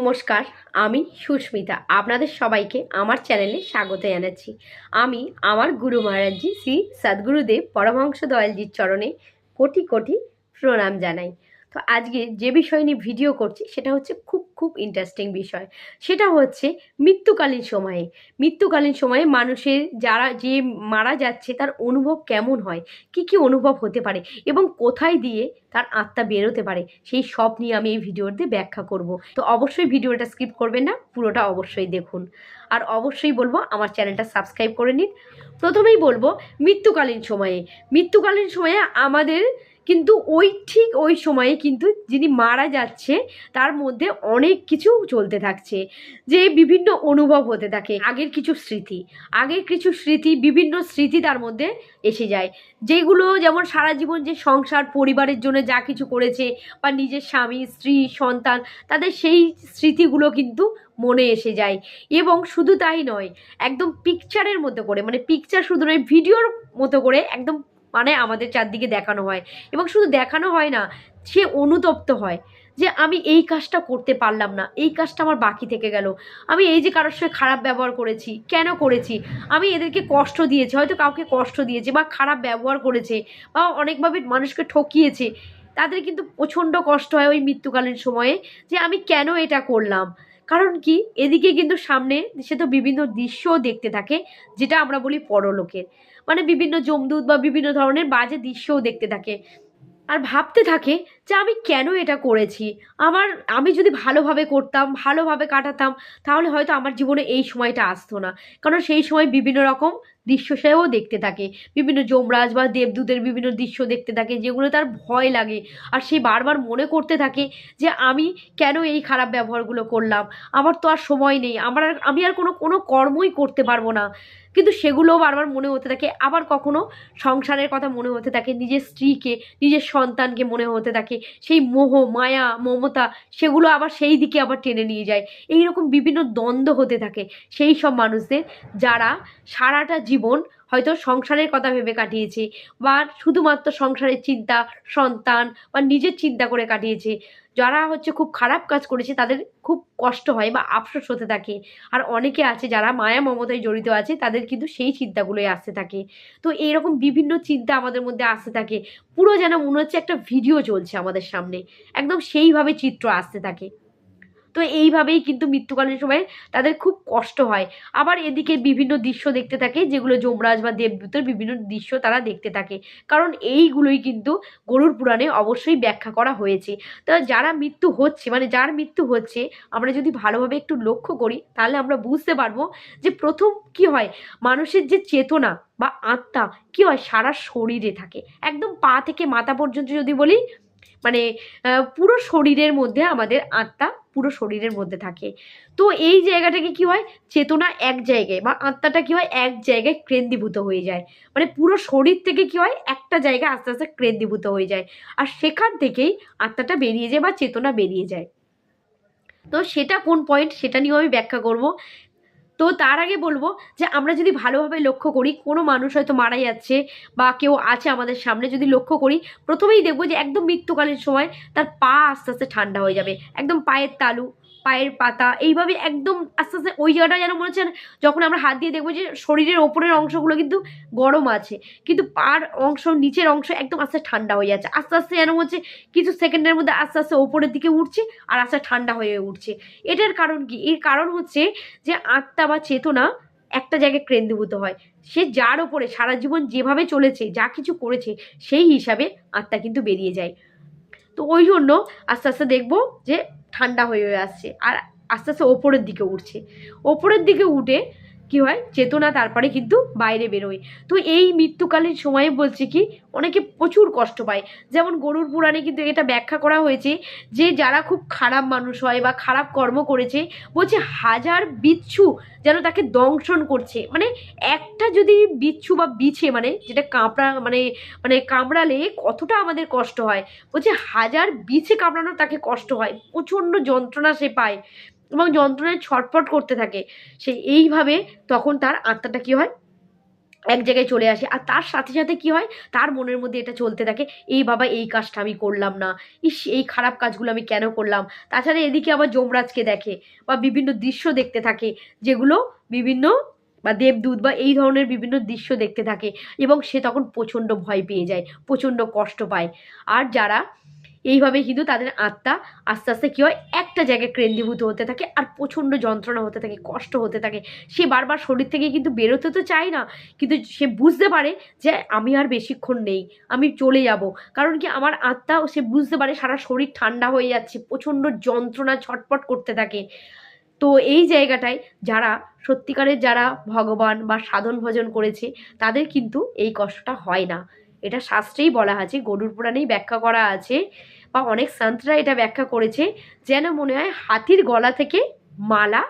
নমস্কার, আমি সুস্মিতা। আপনাদের সবাইকে আমার চ্যানেলে স্বাগত জানাচ্ছি। আমি আমার গুরু মহারাজজি শ্রী সদ্গুরুদেব পরমহংস দয়ালজির চরণে কোটি কোটি প্রণাম জানাই। তো আজকে যে বিষয় নিয়ে ভিডিও করছি, সেটা হচ্ছে খুব খুব ইন্টারেস্টিং বিষয়। সেটা হচ্ছে মৃত্যুকালীন সময়ে। মৃত্যুকালীন সময়ে মানুষের যারা, যে মারা যাচ্ছে, তার অনুভব কেমন হয়? কি কি অনুভব হতে পারে? এবং কোথায় দিয়ে তার আত্মা বেরোতে পারে? সেই সব নিয়ে আমি এই ভিডিওতে ব্যাখ্যা করব। তো অবশ্যই ভিডিওটা স্কিপ করবেন না, পুরোটা অবশ্যই দেখুন। আর অবশ্যই বলব, আমার চ্যানেলটা সাবস্ক্রাইব করে নিন। প্রথমেই বলব, মৃত্যুকালীন সময়ে। মৃত্যুকালীন সময়ে আমাদের কিন্তু ওই ঠিক ওই সময়ে কিন্তু যিনি মারা যাচ্ছে, তার মধ্যে অনেক কিছু চলতে থাকছে, যে বিভিন্ন অনুভব হতে থাকে। আগের কিছু স্মৃতি, আগের কিছু স্মৃতি, বিভিন্ন স্মৃতি তার মধ্যে এসে যায়। যেগুলো যেমন সারা জীবন যে সংসার, পরিবারের জন্য যা কিছু করেছে, বা নিজের স্বামী, স্ত্রী, সন্তান, তাদের সেই স্মৃতিগুলো কিন্তু মনে এসে যায়। এবং শুধু তাই নয়, একদম পিকচারের মতো করে মানে পিকচার শুধু নয় ভিডিওর মতো করে একদম মানে আমাদের চারদিকে দেখানো হয়। এবং শুধু দেখানো হয় না, সে অনুতপ্ত হয় যে আমি এই কাজটা করতে পারলাম না, এই কাজটা আমার বাকি থেকে গেল। আমি এই যে কারোর সঙ্গে খারাপ ব্যবহার করেছি, কেন করেছি? আমি এদেরকে কষ্ট দিয়েছি, হয়তো কাউকে কষ্ট দিয়েছে বা খারাপ ব্যবহার করেছে বা অনেকভাবে মানুষকে ঠকিয়েছে। তাদের কিন্তু প্রচণ্ড কষ্ট হয় ওই মৃত্যুকালীন সময়ে যে আমি কেন এটা করলাম? কারণ কি? এদিকে কিন্তু সামনে সে তো বিভিন্ন দৃশ্যও দেখতে থাকে, যেটা আমরা বলি পরলোকের। মানে বিভিন্ন জমদূত বা বিভিন্ন ধরনের বাজে দৃশ্যও দেখতে থাকে। আর ভাবতে থাকে যে আমি কেন এটা করেছি? আমার, আমি যদি ভালোভাবে করতাম, ভালোভাবে কাটাতাম, তাহলে হয়তো আমার জীবনে এই সময়টা আসতো না। কারণ সেই সময় বিভিন্ন রকম দৃশ্য সেও দেখতে থাকে। বিভিন্ন যমরাজ বা দেবদূতের বিভিন্ন দৃশ্য দেখতে থাকে, যেগুলো তার ভয় লাগে। আর সে বারবার মনে করতে থাকে যে আমি কেন এই খারাপ ব্যবহারগুলো করলাম? আমার তো আর সময় নেই। আমার আর, আমি আর কোনো কোনো কর্মই করতে পারব না। কিন্তু সেগুলোও বারবার মনে হতে থাকে। আবার কখনো সংসারের কথা মনে হতে থাকে। নিজের স্ত্রীকে, নিজের সন্তানকে মনে হতে থাকে। সেই মোহ, মায়া, মমতা, সেগুলো আবার সেই দিকে আবার টেনে নিয়ে যায়। এই রকম বিভিন্ন দ্বন্দ্ব হতে থাকে সেই সব মানুষদের যারা সারাটা জীবন হয়তো সংসারের কথা ভেবে কাটিয়েছে বা শুধুমাত্র সংসারের চিন্তা, সন্তান বা নিজের চিন্তা করে কাটিয়েছে। যারা হচ্ছে খুব খারাপ কাজ করেছে, তাদের খুব কষ্ট হয় বা আফসোস হতে থাকে। আর অনেকে আছে যারা মায়া মমতায় জড়িত আছে, তাদের কিন্তু সেই চিন্তাগুলোই আসতে থাকে। তো এইরকম বিভিন্ন চিন্তা আমাদের মধ্যে আসতে থাকে। পুরো যেন মনে হচ্ছে একটা ভিডিও চলছে আমাদের সামনে। একদম সেইভাবে চিত্র আসতে থাকে। তো এইভাবেই কিন্তু মৃত্যুকালীন সময় তাদের খুব কষ্ট হয়। আবার এদিকে বিভিন্ন দৃশ্য দেখতে থাকে, যেগুলো যমরাজ বা দেবদূতের বিভিন্ন দৃশ্য তারা দেখতে থাকে। কারণ এইগুলোই কিন্তু গরুর পুরাণে অবশ্যই ব্যাখ্যা করা হয়েছে। তো যারা মৃত্যু হচ্ছে মানে যার মৃত্যু হচ্ছে, আমরা যদি ভালোভাবে একটু লক্ষ্য করি, তাহলে আমরা বুঝতে পারব যে প্রথম কি হয়? মানুষের যে চেতনা বা আত্মা কি হয়? সারা শরীরে থাকে। একদম পা থেকে মাথা পর্যন্ত যদি বলি মানে পুরো শরীরের মধ্যে আমাদের আত্মা পুরো শরীরের মধ্যে থাকে। তো এই জায়গাটাকে কি হয়? চেতনা এক জায়গায় বা আত্মাটা কি হয়? এক জায়গায় কেন্দ্রীভূত হয়ে যায়। মানে পুরো শরীর থেকে কি হয়? একটা জায়গায় আস্তে আস্তে কেন্দ্রীভূত হয়ে যায়। আর সেখান থেকেই আত্মাটা বেরিয়ে যায় বা চেতনা বেরিয়ে যায়। তো সেটা কোন পয়েন্ট সেটা নিয়েও আমি ব্যাখ্যা করব। তো তার আগে বলব যে আমরা যদি ভালোভাবে লক্ষ্য করি, কোনো মানুষ হয়তো মারা যাচ্ছে বা কেউ আছে আমাদের সামনে, যদি লক্ষ্য করি, প্রথমেই দেখব যে একদম মৃত্যুকালীন সময় তার পা আস্তে আস্তে ঠান্ডা হয়ে যাবে, একদম পায়ের তালু পায়ের পাতা, এইভাবে একদম আস্তে আস্তে ওই জায়গাটা যেন মনে হচ্ছে যখন আমরা হাত দিয়ে দেখব যে শরীরের ওপরের অংশগুলো কিন্তু গরম আছে, কিন্তু পার অংশ, নিচের অংশ একদম আস্তে ঠান্ডা হয়ে যাচ্ছে, আস্তে আস্তে যেন হচ্ছে কিছু সেকেন্ডের মধ্যে আস্তে আস্তে ওপরের দিকে উঠছে আর আস্তে ঠান্ডা হয়ে উঠছে। এটার কারণ কি? এর কারণ হচ্ছে যে আত্মা বা চেতনা একটা জায়গায় কেন্দ্রীভূত হয়, সে যার ওপরে সারা জীবন যেভাবে চলেছে, যা কিছু করেছে, সেই হিসাবে আত্মা কিন্তু বেরিয়ে যায়। তো ওই জন্য আস্তে আস্তে দেখব যে ঠান্ডা হয়ে হয়ে আসছে। আর আস্তে আস্তে ওপরের দিকে উঠছে। ওপরের দিকে উঠে কি হয়? চেতনা তারপরে কিন্তু বাইরে বেরোয়। তো এই মৃত্যুকালীন সময়ে বলছি কি, অনেকে প্রচুর কষ্ট পায়। যেমন গরুর পুরাণে কিন্তু এটা ব্যাখ্যা করা হয়েছে যে, যারা খুব খারাপ মানুষ হয় বা খারাপ কর্ম করেছে, বলছে হাজার বিচ্ছু যেন তাকে দংশন করছে। মানে একটা যদি বিচ্ছু বা বিছে মানে যেটা কাঁপড়া মানে মানে কামড়ালে কতটা আমাদের কষ্ট হয়? বলছে হাজার বিছে কামড়ানো তাকে কষ্ট হয়। প্রচণ্ড যন্ত্রণা সে পায়। এবং যন্ত্রণায় ছটফট করতে থাকে। সে এইভাবে তখন তার আত্মাটা কী হয়? এক জায়গায় চলে আসে। আর তার সাথে সাথে কি হয়? তার মনের মধ্যে এটা চলতে থাকে, এই বাবা, এই কাজটা আমি করলাম না। ইস, এই খারাপ কাজগুলো আমি কেন করলাম? তাছাড়া এদিকে আবার যমরাজকে দেখে বা বিভিন্ন দৃশ্য দেখতে থাকে, যেগুলো বিভিন্ন বা দেবদূত বা এই ধরনের বিভিন্ন দৃশ্য দেখতে থাকে এবং সে তখন প্রচণ্ড ভয় পেয়ে যায়, প্রচণ্ড কষ্ট পায়। আর যারা এইভাবে কিন্তু তাদের আত্মা আস্তে আস্তে কী হয়, একটা জায়গায় কেন্দ্রীভূত হতে থাকে আর প্রচণ্ড যন্ত্রণা হতে থাকে, কষ্ট হতে থাকে। সে বারবার শরীর থেকে কিন্তু বেরোতে তো চায় না, কিন্তু সে বুঝতে পারে যে আমি আর বেশিক্ষণ নেই, আমি চলে যাব। কারণ কি আমার আত্মা সে বুঝতে পারে সারা শরীর ঠান্ডা হয়ে যাচ্ছে, প্রচণ্ড যন্ত্রণা ছটপট করতে থাকে। তো এই জায়গাটায় যারা, সত্যিকারের যারা ভগবান বা সাধন ভজন করেছে, তাদের কিন্তু এই কষ্টটা হয় না। এটা শাস্ত্রেই বলা আছে, গরুর পুরাণেই ব্যাখ্যা করা আছে, বা অনেক সন্তরা এটা ব্যাখ্যা করেছে, যেন মনে হয় হাতির গলা থেকে মালা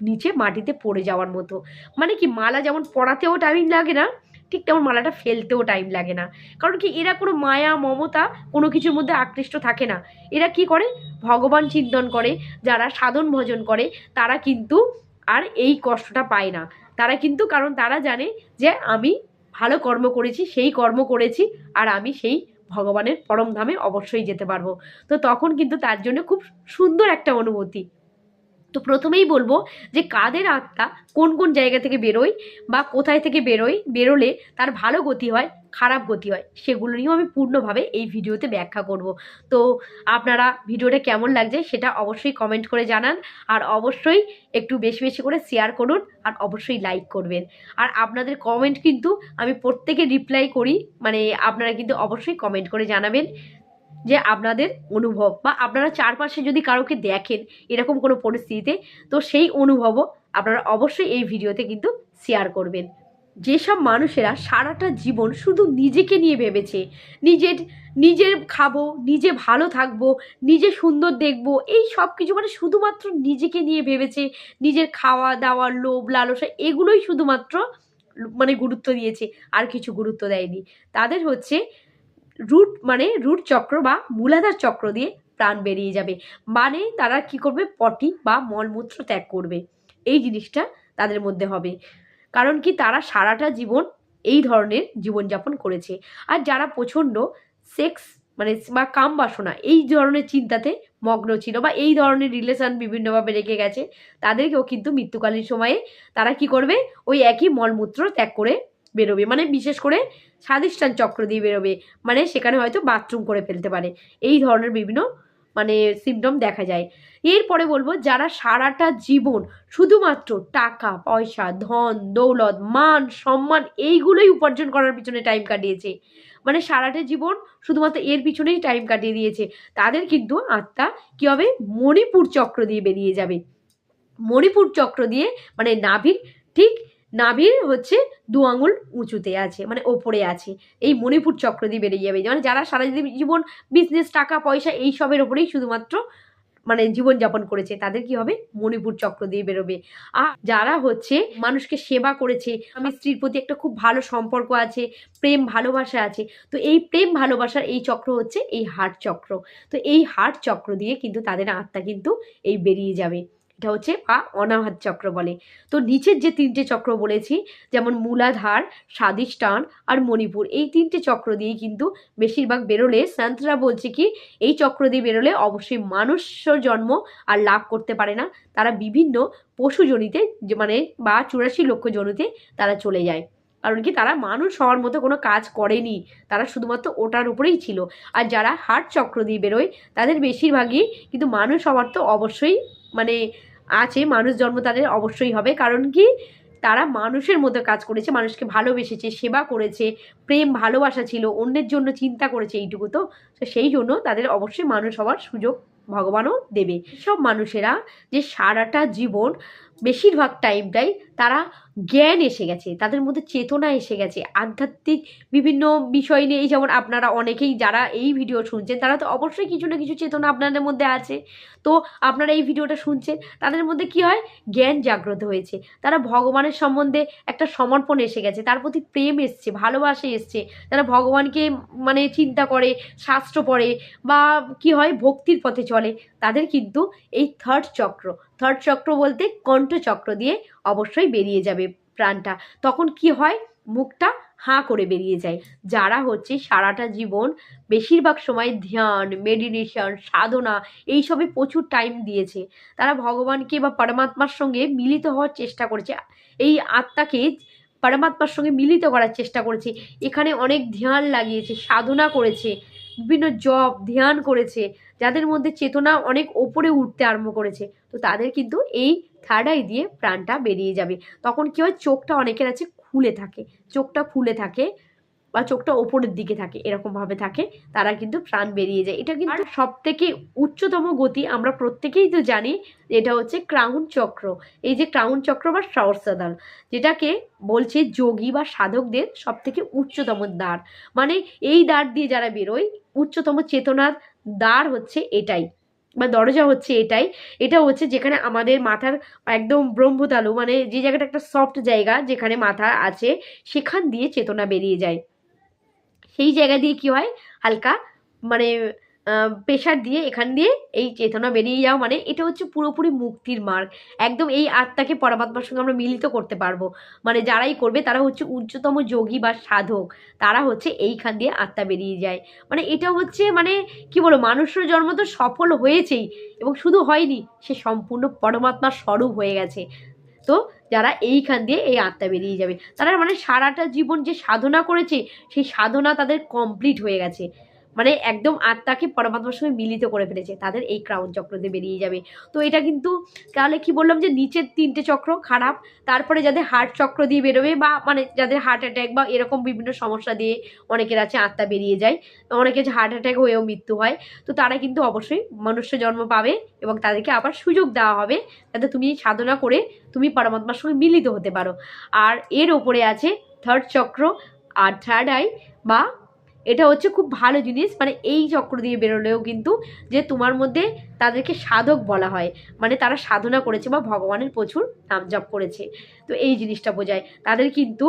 নিচে মাটিতে পড়ে যাওয়ার মতো। মানে কি মালা যেমন পড়াতেও টাইম লাগে না, ঠিক তেমন মালাটা ফেলতেও টাইম লাগে না। কারণ কি এরা কোনো মায়া, মমতা কোনো কিছুর মধ্যে আকৃষ্ট থাকে না। এরা কি করে? ভগবান চিন্তন করে, যারা সাধন ভজন করে, তারা কিন্তু আর এই কষ্টটা পায় না। তারা কিন্তু, কারণ তারা জানে যে আমি ভালো কর্ম করেছি, সেই কর্ম করেছি, আর আমি সেই ভগবানের পরমধামে অবশ্যই যেতে পারব। তো তখন কিন্তু তার জন্য খুব সুন্দর একটা অনুভূতি। তো প্রথমেই বলব যে কাদের আত্মা কোন কোন জায়গা থেকে বেরোয় বা কোথায় থেকে বেরোয়, বেরোলে তার ভালো গতি হয়, খারাপ গতি হয়, সেগুলো নিয়েও আমি পূর্ণভাবে এই ভিডিওতে ব্যাখ্যা করব। তো আপনারা ভিডিওটা কেমন লাগছে সেটা অবশ্যই কমেন্ট করে জানান আর অবশ্যই একটু বেশি বেশি করে শেয়ার করুন আর অবশ্যই লাইক করবেন। আর আপনাদের কমেন্ট কিন্তু আমি প্রত্যেকে রিপ্লাই করি মানে আপনারা কিন্তু অবশ্যই কমেন্ট করে জানাবেন। যে আপনাদের অনুভব বা আপনারা চারপাশে যদি কারোকে দেখেন এরকম কোনো পরিস্থিতিতে, তো সেই অনুভবও আপনারা অবশ্যই এই ভিডিওতে কিন্তু শেয়ার করবেন। যেসব মানুষেরা সারাটা জীবন শুধু নিজেকে নিয়ে ভেবেছে, নিজের নিজের খাব, নিজে ভালো থাকব, নিজে সুন্দর দেখব, এই সব কিছু মানে শুধুমাত্র নিজেকে নিয়ে ভেবেছে, নিজের খাওয়া দাওয়া লোভ, লালসা এগুলোই শুধুমাত্র মানে গুরুত্ব দিয়েছে, আর কিছু গুরুত্ব দেয়নি। তাদের হচ্ছে রুট মানে রুট চক্র বা মূলাধার চক্র দিয়ে প্রাণ বেরিয়ে যাবে। মানে তারা কি করবে? পটি বা মলমূত্র ত্যাগ করবে। এই জিনিসটা তাদের মধ্যে হবে। কারণ কি? তারা সারাটা জীবন এই ধরনের জীবনযাপন করেছে। আর যারা প্রচণ্ড সেক্স মানে বা কাম বাসনা এই ধরনের চিন্তাতে মগ্ন ছিল বা এই ধরনের রিলেশন বিভিন্নভাবে রেখে গেছে, তাদেরকেও কিন্তু মৃত্যুকালীন সময়ে তারা কি করবে? ওই একই মলমূত্র ত্যাগ করে বেরোবে। মানে বিশেষ করে স্বাদিষ্ঠান চক্র দিয়ে বেরোবে। মানে সেখানে হয়তো বাথরুম করে ফেলতে পারে। এই ধরনের বিভিন্ন মানে সিমটম দেখা যায়। এরপরে বলব, যারা সারাটা জীবন শুধুমাত্র টাকা, পয়সা, ধন, দৌলত, মান, সম্মান এইগুলোই উপার্জন করার পিছনে টাইম কাটিয়েছে। মানে সারাটা জীবন শুধুমাত্র এর পিছনেই টাইম কাটিয়ে দিয়েছে। তাদের কিন্তু আত্মা কী হবে? মণিপুর চক্র দিয়ে বেরিয়ে যাবে। মণিপুর চক্র দিয়ে মানে নাভির ঠিক নাভির হচ্ছে দু আঙুল উঁচুতে আছে মানে ওপরে আছে। এই মণিপুর চক্র দিয়ে বেরিয়ে যাবে। মানে যারা সারা জীবন বিজনেস টাকা, পয়সা এই সবের ওপরেই শুধুমাত্র মানে জীবনযাপন করেছে, তাদের কি হবে? মণিপুর চক্র দিয়ে বেরোবে। আর যারা হচ্ছে মানুষকে সেবা করেছে আমি স্ত্রীর প্রতি একটা খুব ভালো সম্পর্ক আছে, প্রেম, ভালোবাসা আছে, তো এই প্রেম, ভালোবাসার এই চক্র হচ্ছে এই হার্ট চক্র। তো এই হার্ট চক্র দিয়ে কিন্তু তাদের আত্মা কিন্তু এই বেরিয়ে যাবে। এটা হচ্ছে বা অনাহাত চক্র বলে। তো নিচের যে তিনটে চক্র বলেছি, যেমন মূলাধার স্বাদিষ্ঠান আর মণিপুর, এই তিনটে চক্র দিয়েই কিন্তু বেশিরভাগ বেরোলে সান্তরা বলছে কি, এই চক্র দিয়ে বেরোলে অবশ্যই মানুষ জন্ম আর লাভ করতে পারে না। তারা বিভিন্ন পশু জনিতে মানে বা চুরাশি লক্ষ জনিতে তারা চলে যায়। কারণ কি, তারা মানুষ হওয়ার মতো কোনো কাজ করেনি। তারা শুধুমাত্র ওটার উপরেই ছিল। আর যারা হার্ট চক্র দিয়ে বেরোয়, তাদের বেশিরভাগই কিন্তু মানুষ হওয়ার তো অবশ্যই মানে আছে, মানুষ জন্ম তাদের অবশ্যই হবে। কারণ কি? তারা মানুষের মধ্যে কাজ করেছে, মানুষকে ভালোবেসেছে, সেবা করেছে, প্রেম, ভালোবাসা ছিল, অন্যের জন্য চিন্তা করেছে এইটুকু তো। সেই জন্য তাদের অবশ্যই মানুষ হওয়ার সুযোগ ভগবানও দেবে। সব মানুষেরা যে সারাটা জীবন বেশিরভাগ টাইমটাই তারা জ্ঞান এসে গেছে, তাদের মধ্যে চেতনা এসে গেছে, আধ্যাত্মিক বিভিন্ন বিষয় নিয়ে যেমন আপনারা অনেকেই যারা এই ভিডিও শুনছেন, তারা তো অবশ্যই কিছু না কিছু চেতনা আপনাদের মধ্যে আছে। তো আপনারা এই ভিডিওটা শুনছেন, তাদের মধ্যে কি হয়? জ্ঞান জাগ্রত হয়েছে, তারা ভগবানের সম্বন্ধে একটা সমর্পণ এসে গেছে, তার প্রতি প্রেম এসছে, ভালোবাসে এসছে, তারা ভগবানকে মানে চিন্তা করে, শাস্ত্র পড়ে বা কি হয়? ভক্তির পথে চলে, তাদের কিন্তু এই থার্ড চক্র থার্ড চক্র বলতে কণ্ঠ চক্র দিয়ে অবশ্যই বেরিয়ে যাবে প্রাণটা। তখন কি হয়? মুখটা হাঁ করে বেরিয়ে যায়। যারা হচ্ছে সারাটা জীবন বেশিরভাগ সময় ধ্যান মেডিটেশন সাধনা এইসবে প্রচুর টাইম দিয়েছে। তারা ভগবানকে বা পরমাত্মার সঙ্গে মিলিত হওয়ার চেষ্টা করেছে। এই আত্মাকে পরমাত্মার সঙ্গে মিলিত করার চেষ্টা করেছে। এখানে অনেক ধ্যান লাগিয়েছে, সাধনা করেছে, বিভিন্ন জব ধ্যান করেছে। যাদের মধ্যে চেতনা অনেক ওপরে উঠতে আরম্ভ করেছে তো তাদের কিন্তু এই থার্ড আই দিয়ে প্রাণটা বেরিয়ে যাবে। তখন কী হয়? চোখটা অনেকের আছে খুলে থাকে চোখটা খুলে থাকে বা চোখটা ওপরের দিকে থাকে এরকমভাবে থাকে তারা কিন্তু প্রাণ বেরিয়ে যায়। এটা কিন্তু সব থেকে উচ্চতম গতি আমরা প্রত্যেকেই তো জানি এটা হচ্ছে ক্রাউন চক্র। এই যে ক্রাউন চক্র বা সহস্রদল যেটাকে বলছে যোগী বা সাধকদের সব থেকে উচ্চতম দ্বার। মানে এই দ্বার দিয়ে যারা বেরোয় উচ্চতম চেতনার দ্বার হচ্ছে এটাই বা দরজা হচ্ছে এটাই। এটা হচ্ছে যেখানে আমাদের মাথার একদম ব্রহ্মতালু মানে যে জায়গাটা একটা সফট জায়গা যেখানে মাথা আছে, সেখান দিয়ে চেতনা বেরিয়ে যায়। সেই জায়গা দিয়ে কি হয়? হালকা মানে প্রেশার দিয়ে এখান দিয়ে এই চেতনা বেরিয়ে যাওয়া মানে এটা হচ্ছে পুরোপুরি মুক্তির মার্গ। একদম এই আত্মাকে পরমাত্মার সঙ্গে আমরা মিলিত করতে পারব। মানে যারাই করবে তারা হচ্ছে উচ্চতম যোগী বা সাধক। তারা হচ্ছে এইখান দিয়ে আত্মা বেরিয়ে যায়। মানে এটা হচ্ছে মানে কি বলব, মানুষের জন্ম তো সফল হয়েছেই এবং শুধু হয়নি, সে সম্পূর্ণ পরমাত্মার স্বরূপ হয়ে গেছে। তো যারা এইখান দিয়ে এই আত্মা বেরিয়ে যাবে, তারা মানে সারাটা জীবন যে সাধনা করেছে, সেই সাধনা তাদের কমপ্লিট হয়ে গেছে। মানে একদম আত্মাকে পরমাত্মার সঙ্গে মিলিত করে ফেলেছে। তাদের এই ক্রাউন চক্র দিয়ে বেরিয়ে যাবে। তো এটা কিন্তু তাহলে কি বললাম যে নিচের তিনটে চক্র খারাপ, তারপরে যাদের হার্ট চক্র দিয়ে বেরোবে বা মানে যাদের হার্ট অ্যাটাক বা এরকম বিভিন্ন সমস্যা দিয়ে অনেকের আছে আত্মা বেরিয়ে যায়, অনেকের হার্ট অ্যাটাক হয়েও মৃত্যু হয়, তো তারা কিন্তু অবশ্যই মনুষ্য জন্ম পাবে এবং তাদেরকে আবার সুযোগ দেওয়া হবে যাতে তুমি সাধনা করে তুমি পরমাত্মার সঙ্গে মিলিত হতে পারো। আর এর ওপরে আছে থার্ড চক্র, আর থার্ড আই বা এটা হচ্ছে খুব ভালো জিনিস মানে এই চক্র দিয়ে বেরোলেও কিন্তু যে তোমার মধ্যে তাদেরকে সাধক বলা হয় মানে তারা সাধনা করেছে বা ভগবানের প্রচুর নাম জপ করেছে। তো এই জিনিসটা বোঝায়। তাদের কিন্তু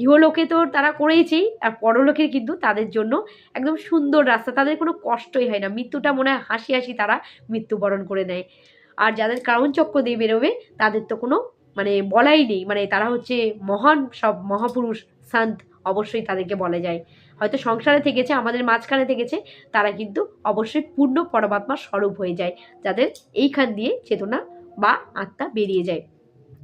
ইহলোকে তো তারা করেইছেই, আর পরলোকের কিন্তু তাদের জন্য একদম সুন্দর রাস্তা। তাদের কোনো কষ্টই হয় না। মৃত্যুটা মনে হয় হাসি হাসি তারা মৃত্যুবরণ করে নেয়। আর যাদের ক্রাউন চক্র দিয়ে বেরোবে, তাদের তো কোনো মানে বলাই নেই। মানে তারা হচ্ছে মহান সব মহাপুরুষ, সন্ত অবশ্যই তাদেরকে বলা যায়। হয়তো সংসারে থেকেছে, আমাদের মাঝখানে থেকেছে, তারা কিন্তু অবশ্যই পূর্ণ পরমাত্মার স্বরূপ হয়ে যায়, যাদের এইখান দিয়ে চেতনা বা আত্মা বেরিয়ে যায়।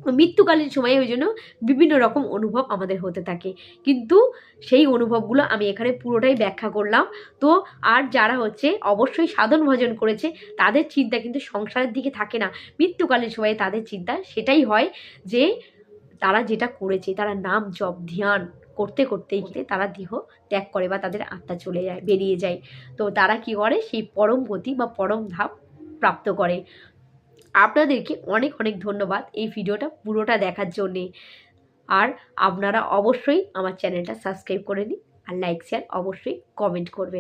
মৃত্যুকালীন সময়ে ওই জন্য বিভিন্ন রকম অনুভব আমাদের হতে থাকে। কিন্তু সেই অনুভবগুলো আমি এখানে পুরোটাই ব্যাখ্যা করলাম। তো আর যারা হচ্ছে অবশ্যই সাধন ভজন করেছে, তাদের চিন্তা কিন্তু সংসারের দিকে থাকে না। মৃত্যুকালীন সময়ে তাদের চিন্তা সেটাই হয় যে তারা যেটা করেছে, তারা নাম জপ, ধ্যান করতে করতেই গেলে তারা দেহ ত্যাগ করে বা তাদের আত্মা চলে যায়, বেরিয়ে যায়। তো তারা কি করে? সেই পরম গতি বা পরম ধাপ প্রাপ্ত করে। আপনাদেরকে অনেক অনেক ধন্যবাদ এই ভিডিওটা পুরোটা দেখার জন্যে। আর আপনারা অবশ্যই আমার চ্যানেলটা সাবস্ক্রাইব করে নিন আর লাইক, শেয়ার অবশ্যই কমেন্ট করবেন।